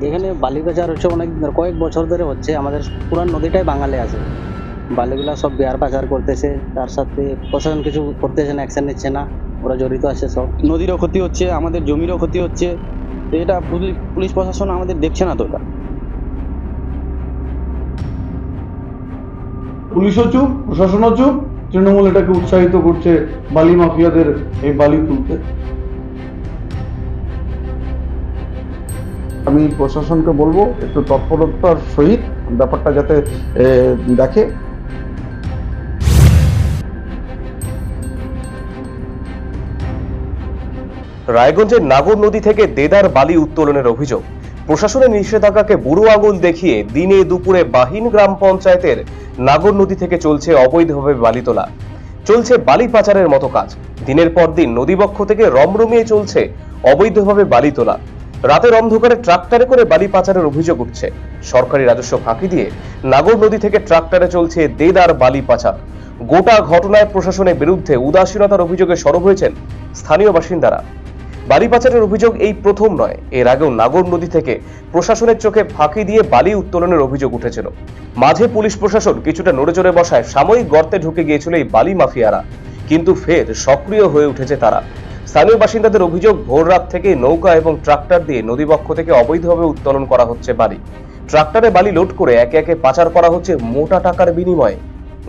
এখানে বালি বাজার হচ্ছে অনেক কয়েক বছর ধরে হচ্ছে আমাদের পুরান নদীটাই বাঙালি আছে। বালিগুলা সব বিহার পাচার করতেছে তার সাথে প্রশাসন কিছু করতেছে না অ্যাকশন নিচ্ছে না ওরা জড়িত আছে সব। নদীরও ক্ষতি হচ্ছে আমাদের জমিরও ক্ষতি হচ্ছে তো এটা পুলিশ পুলিশ প্রশাসন আমাদের দেখছে না তো এটা। পুলিশও চুপ প্রশাসনও চুপ তৃণমূল এটাকে উৎসাহিত করছে বালি মাফিয়াদের এই বালি তুলতে। আমি প্রশাসনকে বলব, একটু তৎপরতার সহিত ব্যাপারটা যাতে দেখে। রায়গঞ্জের নাগর নদী থেকে দেদার বালি উত্তোলনের অভিযোগ। প্রশাসনের নিষেধাজ্ঞাকে বুড়ো আঙুল দেখিয়ে দিনে দুপুরে বাহিন গ্রাম পঞ্চায়েতের নাগর নদী থেকে চলছে অবৈধভাবে বালি তোলা। চলছে বালি পাচারের মতো কাজ। দিনের পর দিন নদীবক্ষ থেকে রমরমিয়ে চলছে অবৈধভাবে বালি তোলা। রাতের অন্ধকারে ট্রাক্টরে করে বালি পাচারের অভিযোগ উঠছে। সরকারি রাজস্ব ফাঁকি দিয়ে নাগর নদী থেকে ট্রাক্টরে চলছে দেদার বালি পাচার। গোটা ঘটনায় প্রশাসনের বিরুদ্ধে উদাসীনতার অভিযোগে সরব হয়েছেন স্থানীয় বাসিন্দারা। বালি পাচারের অভিযোগ এই প্রথম নয়, এর আগেও নাগর নদী থেকে প্রশাসনের চোখে ফাঁকি দিয়ে বালি উত্তোলনের অভিযোগ উঠেছিল। মাঝে পুলিশ প্রশাসন কিছুটা নড়েচড়ে বসায় সাময়িক গর্তে ঢুকে গিয়েছিল এই বালি মাফিয়ারা। কিন্তু ফের সক্রিয় হয়ে উঠেছে তারা। স্থানীয় বাসিন্দাদের অভিযোগ, ভোর রাত থেকে নৌকা এবং ট্রাক্টর দিয়ে নদীবক্ষ থেকে অবৈধভাবে উত্তোলন করা হচ্ছে বালি। ট্রাক্টরে বালি লোড করে একে একে পাচার করা হচ্ছে মোটা টাকার বিনিময়ে।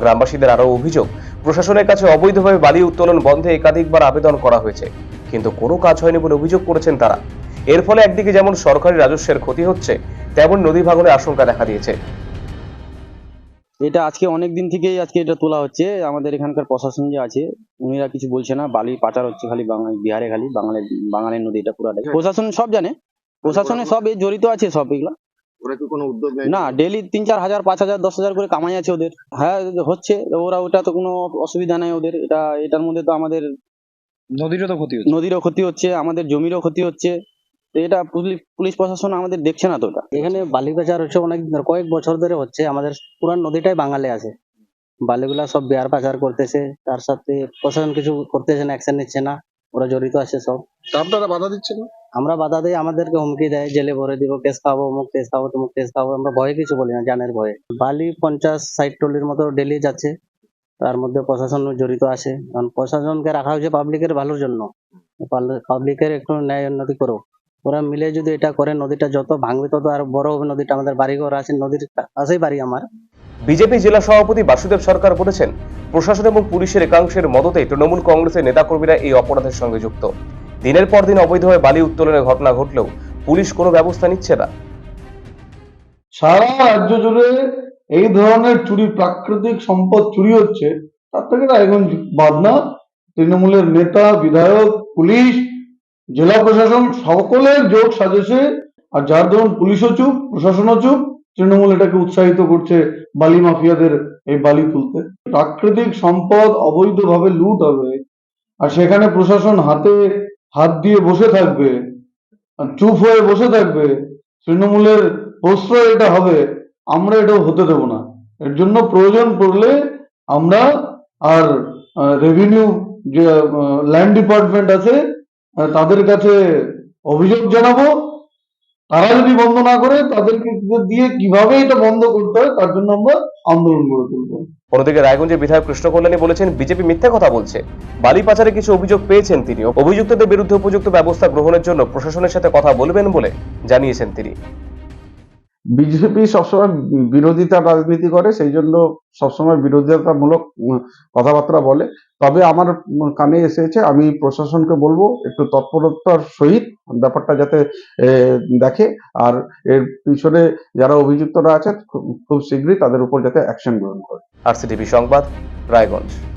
গ্রামবাসীদের আরও অভিযোগ, প্রশাসনের কাছে অবৈধভাবে বালি উত্তোলন বন্ধে একাধিকবার আবেদন করা হয়েছে, কিন্তু কোনো কাজ হয়নি বলে অভিযোগ করেছেন তারা। এর ফলে একদিকে যেমন সরকারি রাজস্বের ক্ষতি হচ্ছে, তেমন নদী ভাঙনের আশঙ্কা দেখা দিয়েছে। এটা আজকে অনেক দিন থেকেই আজকে এটা তোলা হচ্ছে। আমাদের এখানকার প্রশাসন যে আছে উনিরা কিছু বলছে না। বালি পাচার হচ্ছে খালি বিহারে খালি বাঙালি বাঙালি নদীটা পুরাটাই। প্রশাসন সব জানে। প্রশাসনে সব এ জড়িত আছে সব এগুলা। ওরা কি কোনো উদ্যোগ নেয় না ডেলি তিন চার হাজার পাঁচ হাজার দশ হাজার করে কামাই আছে ওদের। হ্যাঁ হচ্ছে ওরা ওটা তো কোনো অসুবিধা নাই ওদের। এটা এটার মধ্যে তো আমাদের নদীরও তো ক্ষতি হচ্ছে। নদীরও ক্ষতি হচ্ছে আমাদের জমিরও ক্ষতি হচ্ছে। এটা পুলিশ পুলিশ প্রশাসন আমাদের দেখছে না তো এটা। এখানে বালি বাজার হচ্ছে অনেক কয়েক বছর ধরে হচ্ছে। আমাদের পুরান নদীটাই বাঙালি আছে। বালিগুলা সব বিহার পাচার করতেছে। তার সাথে প্রশাসন কিছু করতেছে না অ্যাকশন নিচ্ছে না। ওরা জড়িত আছে সব। আপনারা বাধা দিচ্ছেন না? আমরা বাধা দিই আমাদেরকে হুমকি দেয়। জেলে ভরে দিব কেস খাব অমুক কেস খাব তমুক কেস খাব আমরা ভয়ে কিছু বলি না জানের ভয়ে। বালি পঞ্চাশ ষাট টলির মতো ডেলি যাচ্ছে। তার মধ্যে প্রশাসন জড়িত আছে। কারণ প্রশাসনকে রাখা হয়েছে পাবলিকের ভালোর জন্য। পাবলিকের একটু ন্যায় উন্নতি করো ওরা মিলে যদি এটা করে নদীটা যত ভাঙবে তত আর বড় হবে নদীটা। আমাদের বাড়িঘর আছে নদীর কাছেই বাড়ি আমার। বিজেপি জেলা সভাপতি বাসুদেব সরকার বলেছেন প্রশাসন এবং পুলিশের একাংশের মদতে তৃণমূল কংগ্রেসের নেতাকর্মীরা এই অপরাধের সঙ্গে যুক্ত। দিনের পর দিন অবৈধভাবে বালি উত্তোলনের ঘটনা ঘটলেও পুলিশ কোনো ব্যবস্থা নিচ্ছে না। সারা রাজ্য জুড়ে এই ধরনের চুরি প্রাকৃতিক সম্পদ চুরি হচ্ছে তার থেকে রায়গঞ্জ বাদ না। তৃণমূলের নেতা বিধায়ক পুলিশ জেলা প্রশাসন সকলের জোট সাজেছে, আর যার ধরুন পুলিশও চুপ, প্রশাসনও চুপ, তৃণমূল এটাকে উৎসাহিত করছে বালি মাফিয়াদের এই বালি তুলতে। প্রাকৃতিক সম্পদ অবৈধভাবে লুট হবে, আর সেখানে প্রশাসন হাতে হাত দিয়ে বসে থাকবে চুপ হয়ে বসে থাকবে, তৃণমূলের প্রশ্রয় এটা হবে, আমরা এটাও হতে দেব না। এর জন্য প্রয়োজন পড়লে আমরা আর রেভিনিউ যে ল্যান্ড ডিপার্টমেন্ট আছে তাদের কাছে অভিযোগ জানাব। তারা যদি বন্ধ না করে, তাদেরকে দিয়ে কীভাবে এটা বন্ধ করতে হয়, তার জন্য আমরা আন্দোলন গড়ে তুলবো। অন্যদিকে রায়গঞ্জের বিধায়ক কৃষ্ণ কল্যাণী বলেছেন, বিজেপি মিথ্যা কথা বলছে। বালি পাচারে কিছু অভিযোগ পেয়েছেন তিনি। অভিযুক্তদের বিরুদ্ধে উপযুক্ত ব্যবস্থা গ্রহণের জন্য প্রশাসনের সাথে কথা বলবেন বলে জানিয়েছেন তিনি। বিজেপি সবসময় বিরোধিতা রাজনীতি করে, সেই জন্য সবসময় বিরোধিতামূলক কথাবার্তা বলে। তবে আমার কানে এসেছে, আমি প্রশাসনকে বলব, একটু তৎপরতার সহিত ব্যাপারটা যাতে দেখে। আর এর পিছনে যারা অভিযুক্তরা আছে খুব শীঘ্রই তাদের উপর যাতে অ্যাকশন গ্রহণ করে। আরসিটিভি সংবাদ, রায়গঞ্জ।